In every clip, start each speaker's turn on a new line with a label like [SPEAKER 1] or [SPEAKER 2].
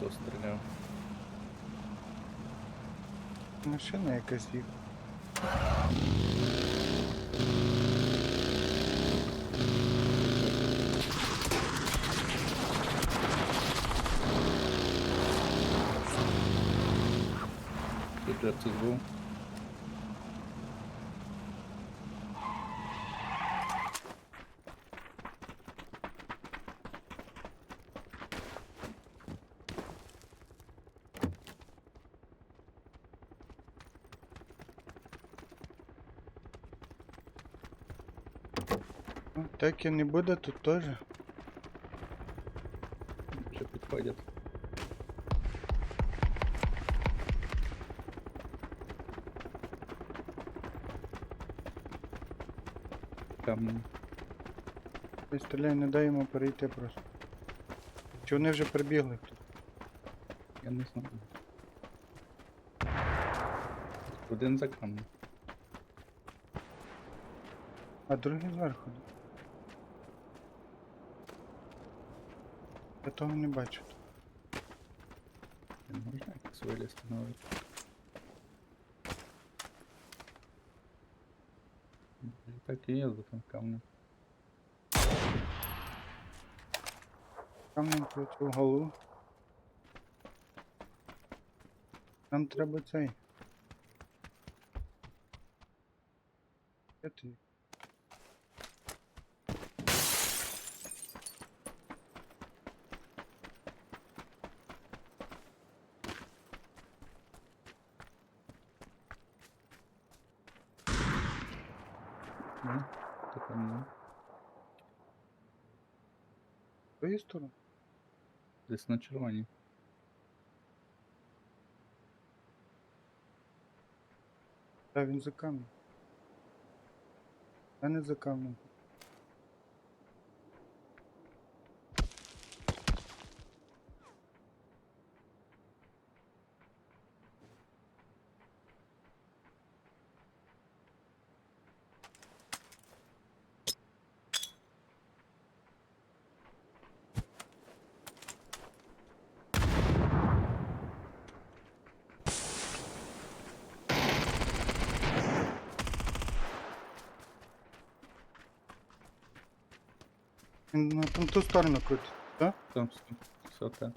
[SPEAKER 1] хто стріляв.
[SPEAKER 2] Машина якась їх.
[SPEAKER 1] Тут же хтось був.
[SPEAKER 2] Так і не буде тут теж.
[SPEAKER 1] Вже підходять. Там
[SPEAKER 2] Ти не дай йому перейти просто. Чи вони вже прибігли тут?
[SPEAKER 1] я не знаю. Один за камнем.
[SPEAKER 2] А другий зверху. Я того не бачу.
[SPEAKER 1] Не можна якось вилізти навіть. Так і є за тим камнем.
[SPEAKER 2] Камнем проти в голову. Нам треба цей. Де ти?
[SPEAKER 1] Ну, то там ну,
[SPEAKER 2] Тої сторони?
[SPEAKER 1] десь на червоній.
[SPEAKER 2] Та він за камнем. Та не за камнем. Він на там ту сторону крутить, так?
[SPEAKER 1] Там все, все так.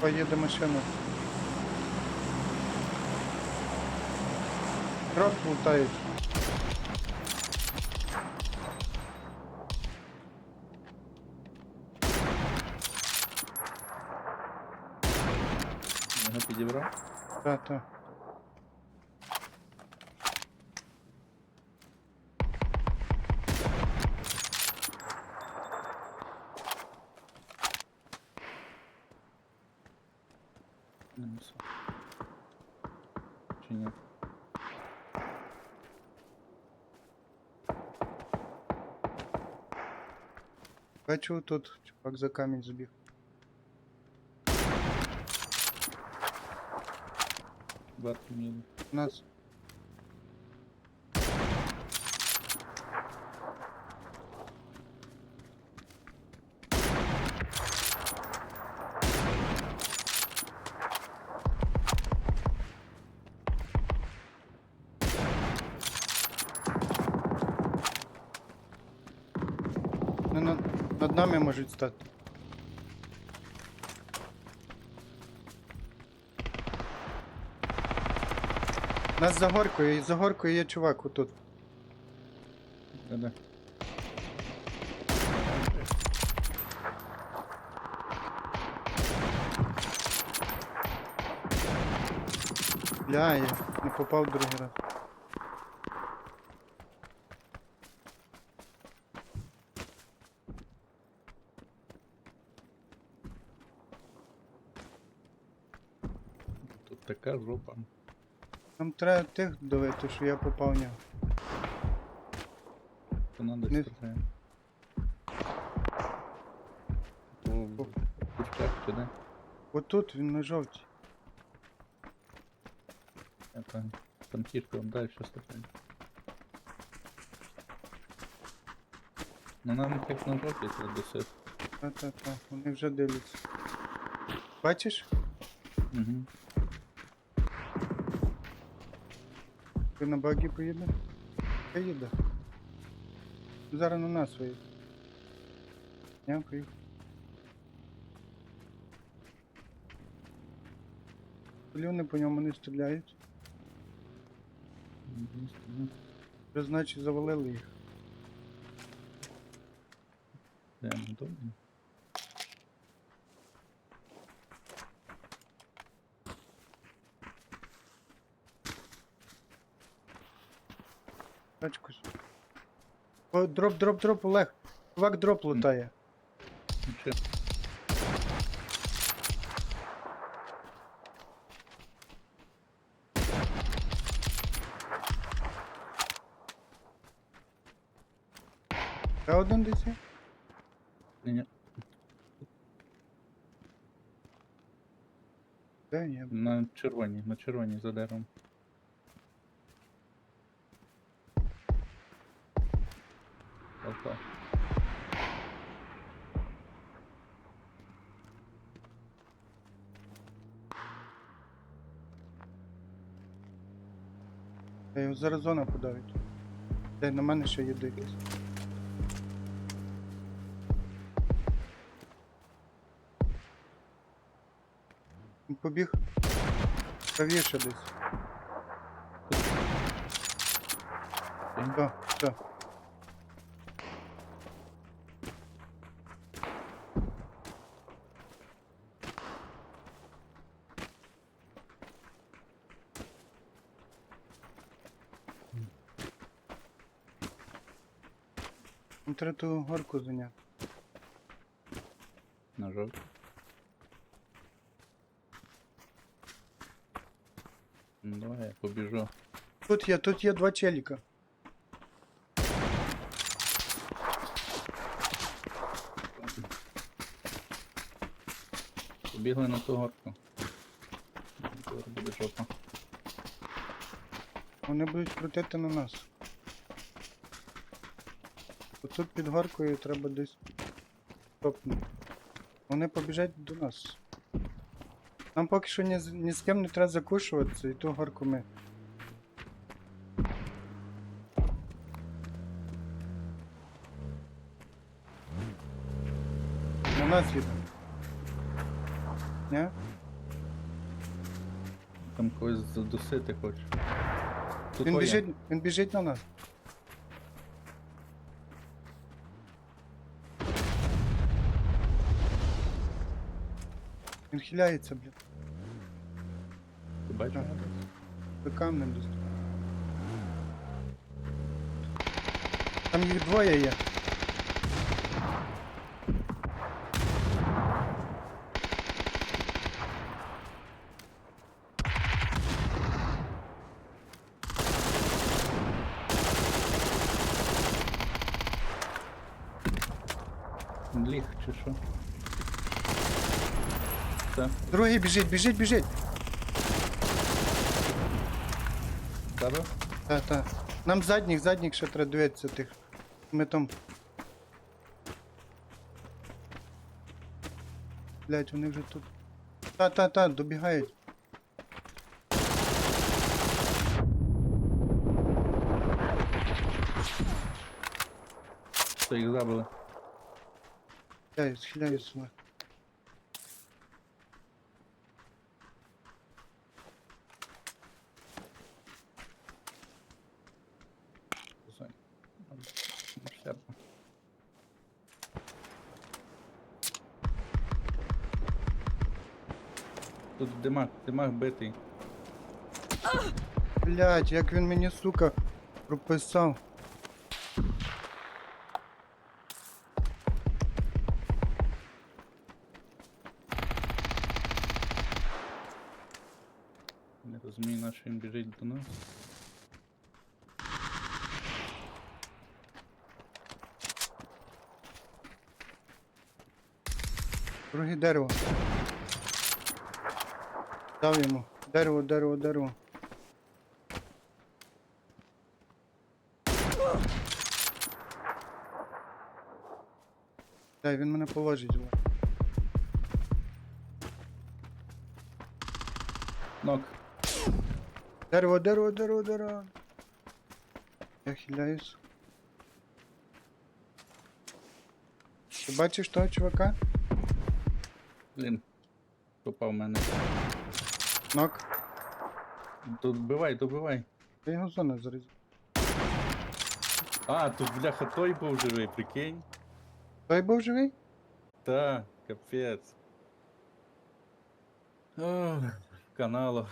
[SPEAKER 2] Поїде машина. Краб лутають.
[SPEAKER 1] Його підібрав.
[SPEAKER 2] Та, та.
[SPEAKER 1] Не несу. Чи ні?
[SPEAKER 2] Бачу тут, чувак за камінь забіг.
[SPEAKER 1] Бати мені.
[SPEAKER 2] У нас. Ну, над, над нами можуть стати. Нас за горкою, за горкою є чувак отут.
[SPEAKER 1] Да-да.
[SPEAKER 2] Бля, я не попав другий раз.
[SPEAKER 1] Тут така жопа.
[SPEAKER 2] Нам треба тих давити, що я попав в нього.
[SPEAKER 1] То надо
[SPEAKER 2] Не-
[SPEAKER 1] стріляти. О, кучках чи де?
[SPEAKER 2] Отут він на жовтій.
[SPEAKER 1] Я там, там кішка далі стріляє. Ну нам як на жопі треба досити.
[SPEAKER 2] Та-та-та, вони вже дивляться. Бачиш?
[SPEAKER 1] Угу.
[SPEAKER 2] Ти на багі поїде? Поїде. Зараз на нас виїде. Я. Люди по ньому не стріляють. Вже значить завалили їх.
[SPEAKER 1] Де ми добре?
[SPEAKER 2] Тачку. ж. О, дроп, дроп, дроп, Олег. Чувак дроп лутає.
[SPEAKER 1] Чи
[SPEAKER 2] один десь є?
[SPEAKER 1] ні, ні.
[SPEAKER 2] Де є?
[SPEAKER 1] На червоній, на червоній за деревом. Опа.
[SPEAKER 2] Та його зараз зона подавить. Де на мене ще є. Він побіг правіше десь.
[SPEAKER 1] Так,
[SPEAKER 2] Все, Нам треба ту горку зайняти.
[SPEAKER 1] На жовтій. Ну давай я побіжу.
[SPEAKER 2] Тут є, тут є два челіка.
[SPEAKER 1] Побігли на ту горку. Буде жопа.
[SPEAKER 2] Вони будуть крутити на нас. Тут під горкою треба десь топнути. Вони побіжать до нас. Нам поки що ні, ні з ким не треба закушуватися, і ту горку ми. На нас їде. Ні?
[SPEAKER 1] Там когось задусити хоче. Тут
[SPEAKER 2] Він біжить, він біжить на нас. Він хиляється, блін.
[SPEAKER 1] Ти бачиш?
[SPEAKER 2] Так. Камнем. Там їх двоє є.
[SPEAKER 1] Ліг чи що? Все,
[SPEAKER 2] Другий біжить, біжить, біжить.
[SPEAKER 1] тебе?
[SPEAKER 2] Та, та. Нам задніх, задніх ще треба дивитися тих. Ми там. Блять, вони вже тут. Та, та, та, добігають.
[SPEAKER 1] Все, їх забили.
[SPEAKER 2] Я схиляю
[SPEAKER 1] Тут димак, димак битий.
[SPEAKER 2] Блять, як він мені, сука, прописав.
[SPEAKER 1] Не розумію, на що він біжить до нас.
[SPEAKER 2] Друге дерево. Дав йому. Дерево, дерево, дерево. Дай, він мене положить. во.
[SPEAKER 1] Нок.
[SPEAKER 2] Дерево, дерево, дерево, дерево. Я хиляюсь. Ти бачиш того чувака?
[SPEAKER 1] Блін. Попав в мене.
[SPEAKER 2] Нок.
[SPEAKER 1] Добивай, добивай.
[SPEAKER 2] Ти його зона зарізав.
[SPEAKER 1] А, тут бляха той був живий, прикинь.
[SPEAKER 2] Той був живий?
[SPEAKER 1] Та, капець. О, канало.